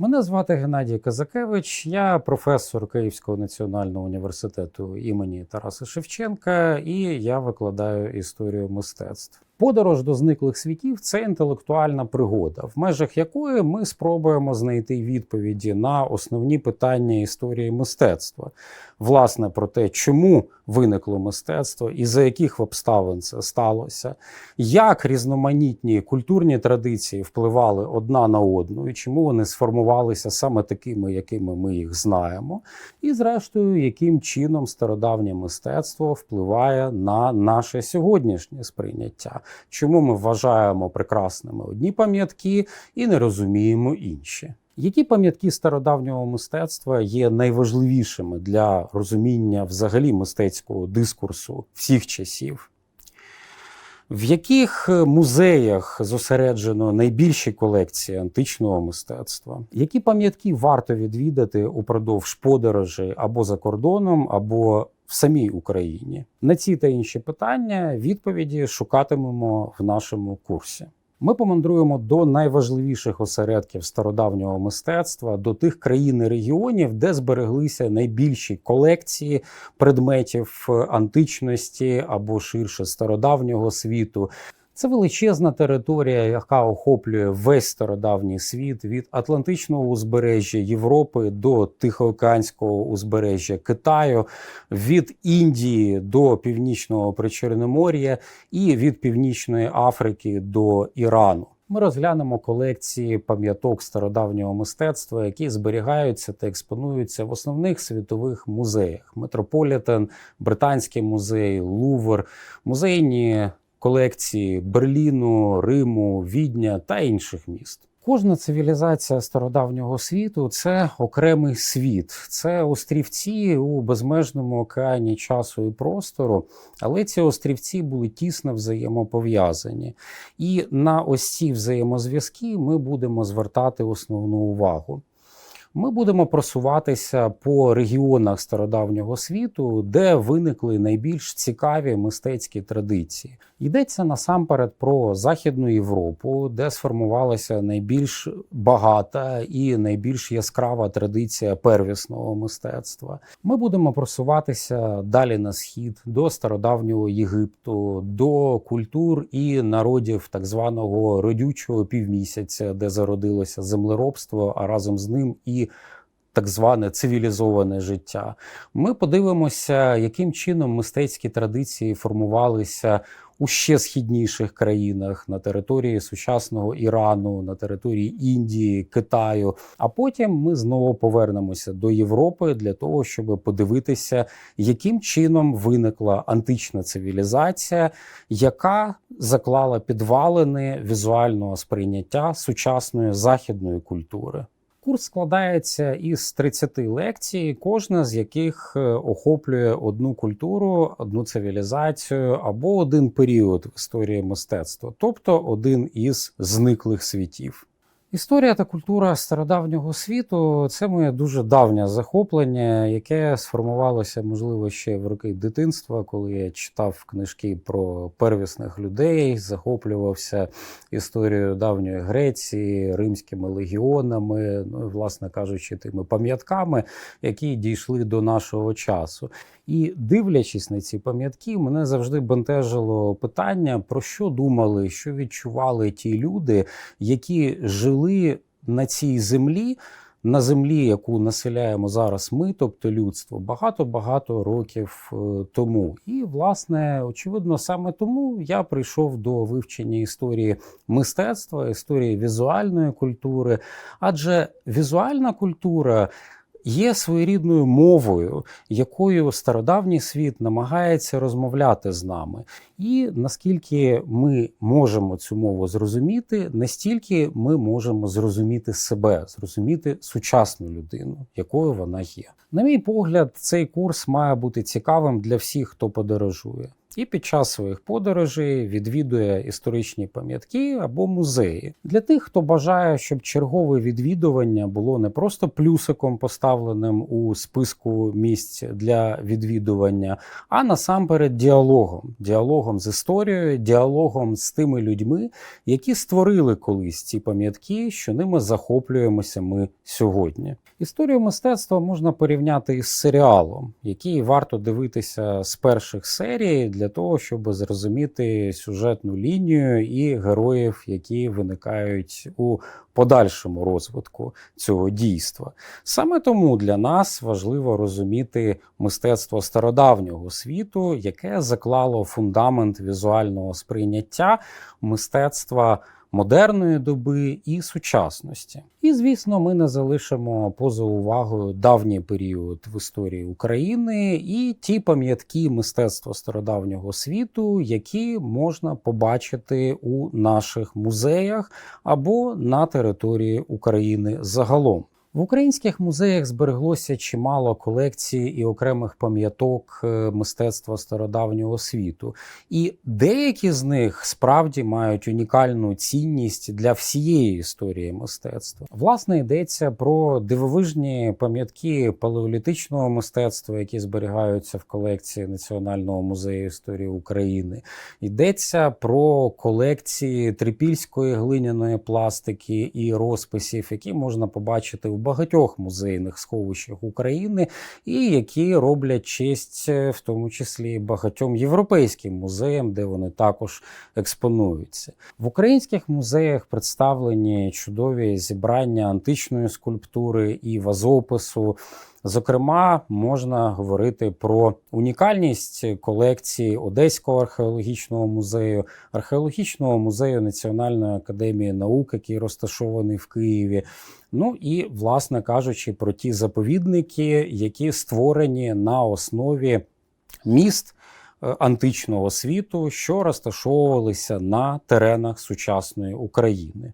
Мене звати Геннадій Казакевич, я професор Київського національного університету імені Тараса Шевченка, і я викладаю історію мистецтв. Подорож до зниклих світів це інтелектуальна пригода, в межах якої ми спробуємо знайти відповіді на основні питання історії мистецтва, власне, про те, чому виникло мистецтво і за яких обставин це сталося, як різноманітні культурні традиції впливали одна на одну, і чому вони сформувалися саме такими, якими ми їх знаємо, і, зрештою, яким чином стародавнє мистецтво впливає на наше сьогоднішнє сприйняття, чому ми вважаємо прекрасними одні пам'ятки і не розуміємо інші. Які пам'ятки стародавнього мистецтва є найважливішими для розуміння взагалі мистецького дискурсу всіх часів? В яких музеях зосереджено найбільші колекції античного мистецтва? Які пам'ятки варто відвідати упродовж подорожі або за кордоном, або в самій Україні? На ці та інші питання відповіді шукатимемо в нашому курсі. Ми помандруємо до найважливіших осередків стародавнього мистецтва, до тих країн і регіонів, де збереглися найбільші колекції предметів античності або ширше стародавнього світу. Це величезна територія, яка охоплює весь стародавній світ від Атлантичного узбережжя Європи до Тихоокеанського узбережжя Китаю, від Індії до Північного Причорномор'я і від Північної Африки до Ірану. Ми розглянемо колекції пам'яток стародавнього мистецтва, які зберігаються та експонуються в основних світових музеях: Метрополітен, Британський музей, Лувр, музейні колекції Берліну, Риму, Відня та інших міст. Кожна цивілізація стародавнього світу це окремий світ, це острівці у безмежному океані часу і простору, але ці острівці були тісно взаємопов'язані. І на ось ці взаємозв'язки ми будемо звертати основну увагу. Ми будемо просуватися по регіонах стародавнього світу, де виникли найбільш цікаві мистецькі традиції. Йдеться насамперед про Західну Європу, де сформувалася найбільш багата і найбільш яскрава традиція первісного мистецтва. Ми будемо просуватися далі на схід до стародавнього Єгипту, до культур і народів так званого родючого півмісяця, де зародилося землеробство, а разом з ним і так зване цивілізоване життя. Ми подивимося, яким чином мистецькі традиції формувалися у ще східніших країнах на території сучасного Ірану, на території Індії, Китаю. А потім ми знову повернемося до Європи для того, щоб подивитися, яким чином виникла антична цивілізація, яка заклала підвалини візуального сприйняття сучасної західної культури. Курс складається із 30 лекцій, кожна з яких е, охоплює одну культуру, одну цивілізацію або один період в історії мистецтва, тобто один із зниклих світів. Історія та культура стародавнього світу це моє дуже давнє захоплення, яке сформувалося, можливо, ще в роки дитинства, коли я читав книжки про первісних людей, захоплювався історією давньої Греції, римськими легіонами, ну і, власне кажучи, тими пам'ятками, які дійшли до нашого часу. І дивлячись на ці пам'ятки, мене завжди бентежило питання, про що думали, що відчували ті люди, які жили на цій землі. На землі, яку населяємо зараз ми, тобто людство, багато-багато років е, тому. І, власне, очевидно, саме тому я прийшов до вивчення історії мистецтва, історії візуальної культури, адже візуальна культура є своєрідною мовою, якою стародавній світ намагається розмовляти з нами. І наскільки ми можемо цю мову зрозуміти, настільки ми можемо зрозуміти себе, зрозуміти сучасну людину, якою вона є. На мій погляд, цей курс має бути цікавим для всіх, хто подорожує. І під час своїх подорожей відвідує історичні пам'ятки або музеї. Для тих, хто бажає, щоб чергове відвідування було не просто плюсиком поставленим у списку місць для відвідування, а насамперед діалогом, діалогом з історією, діалогом з тими людьми, які створили колись ці пам'ятки, що ними захоплюємося ми сьогодні. Історію мистецтва можна порівняти із серіалом, який варто дивитися з перших серій для того, щоб зрозуміти сюжетну лінію і героїв, які виникають у подальшому розвитку цього дійства. Саме тому для нас важливо розуміти мистецтво стародавнього світу, яке заклало фундамент візуального сприйняття мистецтва модерної доби і сучасності. І звісно, ми не залишимо поза увагою давній період в історії України і ті пам'ятки мистецтва стародавнього світу, які можна побачити у наших музеях або на території України загалом. В українських музеях збереглося чимало колекцій і окремих пам'яток е, мистецтва стародавнього світу, і деякі з них справді мають унікальну цінність для всієї історії мистецтва. Власне, йдеться про дивовижні пам'ятки палеолітичного мистецтва, які зберігаються в колекції Національного музею історії України. Йдеться про колекції трипільської глиняної пластики і розписів, які можна побачити в багатьох музейних сховищах України, і які роблять честь, е, в тому числі багатьом європейським музеям, де вони також експонуються. В українських музеях представлені чудові зібрання античної скульптури і вазопису. Зокрема, можна говорити про унікальність колекції Одеського археологічного музею, археологічного музею Національної академії наук, який розташований в Києві. Ну і, власне кажучи, про ті заповідники, які створені на основі міст е, античного світу, що розташовувалися на теренах сучасної України.